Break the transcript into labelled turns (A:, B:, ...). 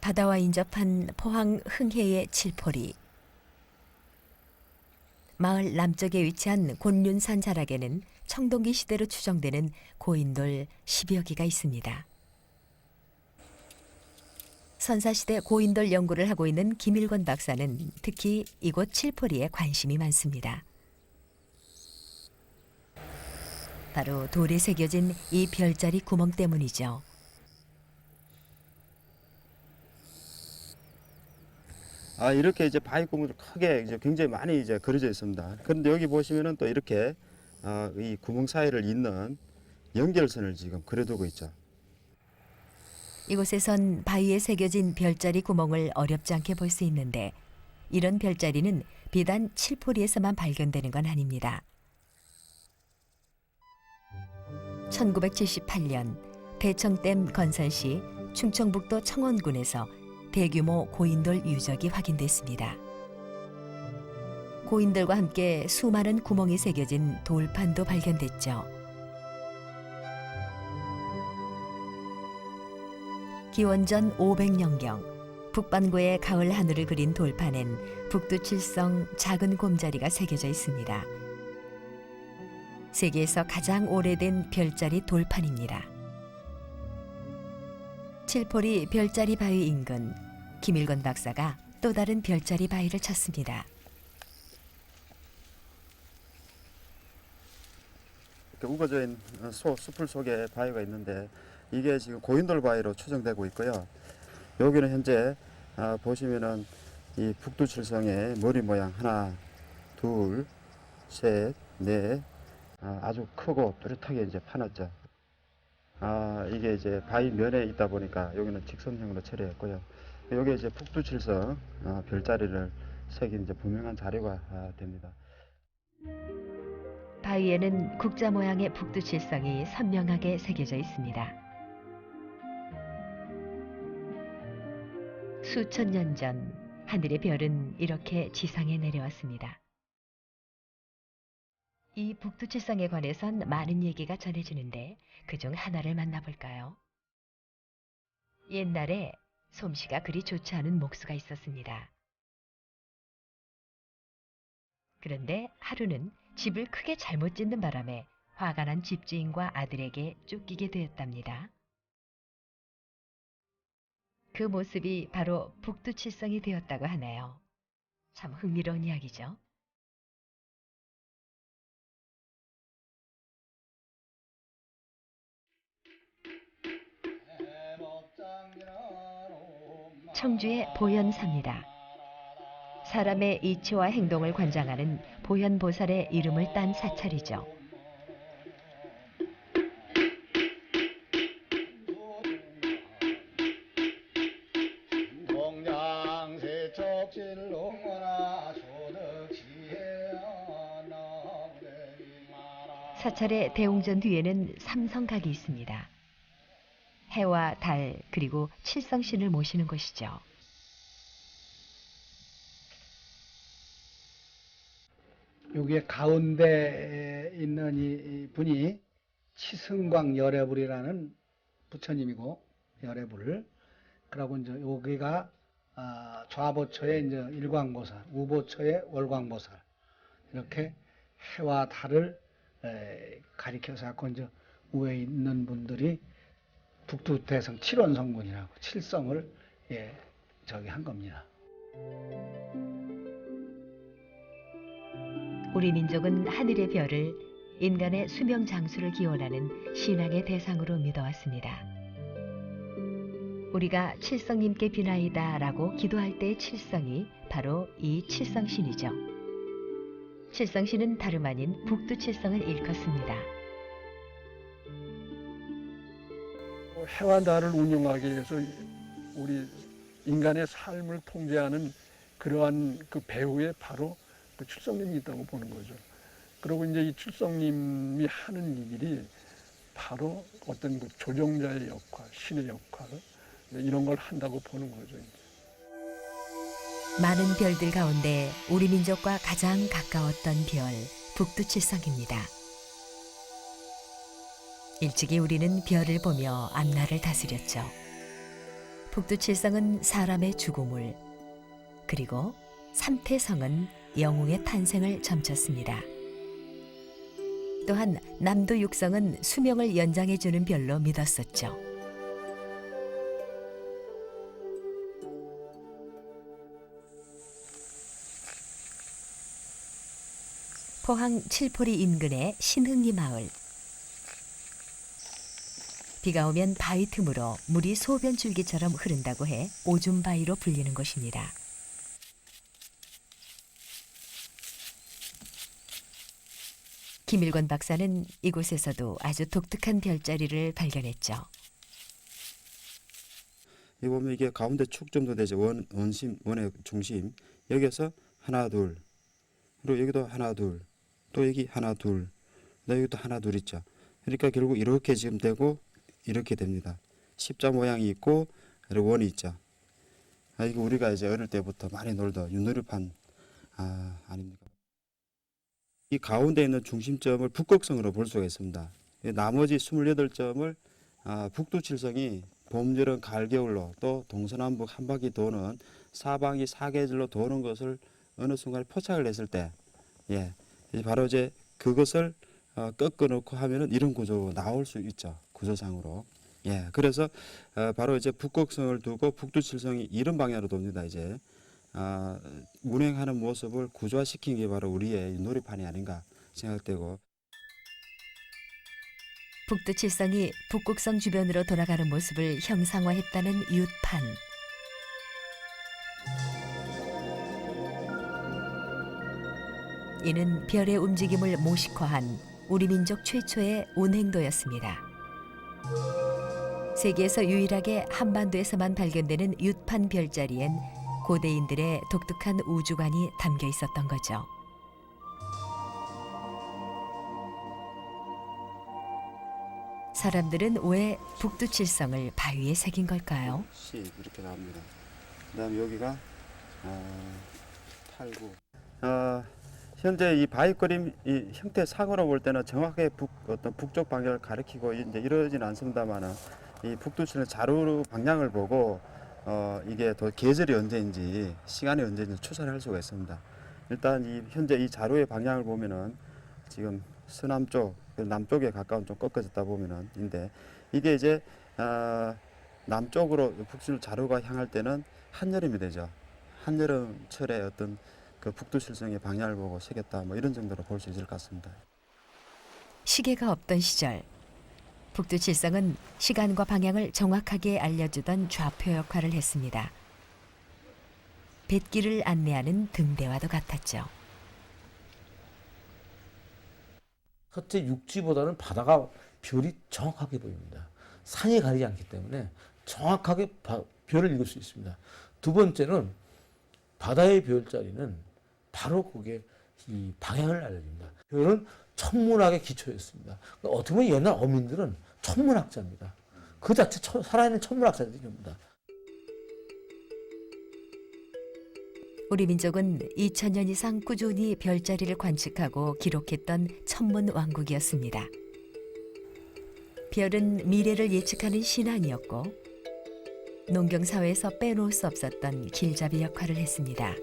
A: 바다와 인접한 포항 흥해의 칠포리. 마을 남쪽에 위치한 곤륜산 자락에는 청동기 시대로 추정되는 고인돌 10여 개가 있습니다. 선사시대 고인돌 연구를 하고 있는 김일권 박사는 특히 이곳 칠포리에 관심이 많습니다. 바로 돌에 새겨진 이 별자리 구멍 때문이죠.
B: 아 이렇게 이제 바위 구멍이 크게 이제 굉장히 많이 이제 그려져 있습니다. 그런데 여기 보시면은 또 이렇게 아, 이 구멍 사이를 잇는 연결선을 지금 그려두고 있죠.
A: 이곳에선 바위에 새겨진 별자리 구멍을 어렵지 않게 볼 수 있는데 이런 별자리는 비단 칠포리에서만 발견되는 건 아닙니다. 1978년 대청댐 건설 시 충청북도 청원군에서 대규모 고인돌 유적이 확인됐습니다. 고인돌과 함께 수많은 구멍이 새겨진 돌판도 발견됐죠. 기원전 500년경 북반구의 가을 하늘을 그린 돌판엔 북두칠성 작은 곰자리가 새겨져 있습니다. 세계에서 가장 오래된 별자리 돌판입니다. 칠포리 별자리 바위 인근 김일건 박사가 또 다른 별자리 바위를 찾습니다.
B: 이렇게 우거져 있는 소, 숲을 속에 바위가 있는데 이게 지금 고인돌 바위로 추정되고 있고요. 여기는 현재 아, 보시면은 이 북두칠성의 머리 모양 하나, 둘, 셋, 넷 아, 아주 크고 뚜렷하게 이제 파놨죠. 아 이게 이제 바위 면에 있다 보니까 여기는 직선형으로 처리했고요. 여기 이제 북두칠성 아, 별자리를 새긴 이제 분명한 자료가 아, 됩니다.
A: 바위에는 국자 모양의 북두칠성이 선명하게 새겨져 있습니다. 수천 년 전 하늘의 별은 이렇게 지상에 내려왔습니다. 이 북두칠성에 관해선 많은 얘기가 전해지는데 그중 하나를 만나볼까요? 옛날에 솜씨가 그리 좋지 않은 목수가 있었습니다. 그런데 하루는 집을 크게 잘못 짓는 바람에 화가 난 집주인과 아들에게 쫓기게 되었답니다. 그 모습이 바로 북두칠성이 되었다고 하네요. 참 흥미로운 이야기죠. 청주의 보현사입니다. 사람의 이치와 행동을 관장하는 보현보살의 이름을 딴 사찰이죠. 사찰의 대웅전 뒤에는 삼성각이 있습니다. 해와 달 그리고 칠성신을 모시는 곳이죠.
C: 여기에 가운데 있는 이, 이 분이 치승광 열애불이라는 부처님이고 열애불 그러고 이제 여기가 아, 좌보처의 이제 일광보살, 우보처의 월광보살 이렇게 해와 달을 에, 가리켜서 갖고 이제 위에 있는 분들이 북두대성 칠원성군이라고 칠성을 예, 저기 한 겁니다.
A: 우리 민족은 하늘의 별을 인간의 수명 장수를 기원하는 신앙의 대상으로 믿어왔습니다. 우리가 칠성님께 비나이다 라고 기도할 때의 칠성이 바로 이 칠성신이죠. 칠성신은 다름 아닌 북두칠성을 일컫습니다.
D: 해와 달을 운영하기 위해서 우리 인간의 삶을 통제하는 그러한 그 배후에 바로 그 출성님이 있다고 보는 거죠. 그리고 이제 이 출성님이 하는 일이 바로 어떤 그 조종자의 역할, 신의 역할 이런 걸 한다고 보는 거죠.
A: 많은 별들 가운데 우리 민족과 가장 가까웠던 별 북두칠성입니다. 일찍이 우리는 별을 보며 앞날을 다스렸죠. 북두칠성은 사람의 죽음을 그리고 삼태성은 영웅의 탄생을 점쳤습니다. 또한 남도 육성은 수명을 연장해 주는 별로 믿었었죠. 포항 칠포리 인근의 신흥리 마을. 비가 오면 바위 틈으로 물이 소변 줄기처럼 흐른다고 해 오줌 바위로 불리는 곳입니다. 김일권 박사는 이곳에서도 아주 독특한 별자리를 발견했죠.
B: 이 보면 이게 가운데 축 정도 되죠. 원 원심 원의 중심 여기에서 하나 둘 그리고 여기도 하나 둘 또 여기 하나 둘 또 여기도 하나 둘 있죠. 그러니까 결국 이렇게 지금 되고 이렇게 됩니다. 십자 모양이 있고 그리고 원이 있죠. 아 이거 우리가 이제 어릴 때부터 많이 놀던 윷놀이판 아 아닙니까? 이 가운데 있는 중심점을 북극성으로 볼 수가 있습니다. 이 나머지 28점을 아, 북두칠성이 봄, 여름, 가을, 겨울로 또 동서남북 한 바퀴 도는 사방이 사계절로 도는 것을 어느 순간 포착을 했을 때, 예, 바로 이제 그것을 어, 꺾어 놓고 하면은 이런 구조 나올 수 있죠. 구조상으로. 예, 그래서 어, 바로 이제 북극성을 두고 북두칠성이 이런 방향으로 돕니다. 이제 아, 운행하는 모습을 구조화시킨 게 바로 우리의 놀이판이 아닌가 생각되고
A: 북두칠성이 북극성 주변으로 돌아가는 모습을 형상화했다는 윷판. 이는 별의 움직임을 모식화한 우리 민족 최초의 운행도였습니다. 세계에서 유일하게 한반도에서만 발견되는 윷판 별자리엔 고대인들의 독특한 우주관이 담겨 있었던 거죠. 사람들은 왜 북두칠성을 바위에 새긴 걸까요?
B: C 이렇게 나옵니다. 그다음 여기가 어, 8, 9. 어, 현재 이 바위거림 이 형태 상으로 볼 때는 정확하게 북 어떤 북쪽 방향을 가리키고 이제 이러지는 않습니다만은 이 북두칠은 자루 방향을 보고 어, 이게 더 계절이 언제인지 시간이 언제인지 추산을 할 수가 있습니다. 일단 이 현재 이 자루의 방향을 보면은 지금 서남쪽 그 남쪽에 가까운 좀 꺾어졌다 보면은 인데 이게 이제 어, 남쪽으로 북sul 자루가 향할 때는 한여름이 되죠. 한여름철에 어떤 그 북두칠성의 방향을 보고 새겼다 뭐 이런 정도로 볼 수 있을 것 같습니다.
A: 시계가 없던 시절 북두칠성은 시간과 방향을 정확하게 알려주던 좌표 역할을 했습니다. 뱃길을 안내하는 등대와도 같았죠.
E: 첫째 육지보다는 바다가 별이 정확하게 보입니다. 산이 가리지 않기 때문에 정확하게 바- 별을 읽을 수 있습니다. 두 번째는 바다의 별자리는 바로 그게 이 방향을 알려줍니다. 별은 천문학의 기초였습니다. 그러니까 어떻게 보면 옛날 어민들은 천문학자입니다. 그 자체 천- 살아있는 천문학자들입니다.
A: 우리 민족은 2000년 이상 꾸준히 별자리를 관측하고 기록했던 천문 왕국이었습니다. 별은 미래를 예측하는 신앙이었고 농경 사회에서 빼놓을 수 없었던 길잡이 역할을 했습니다.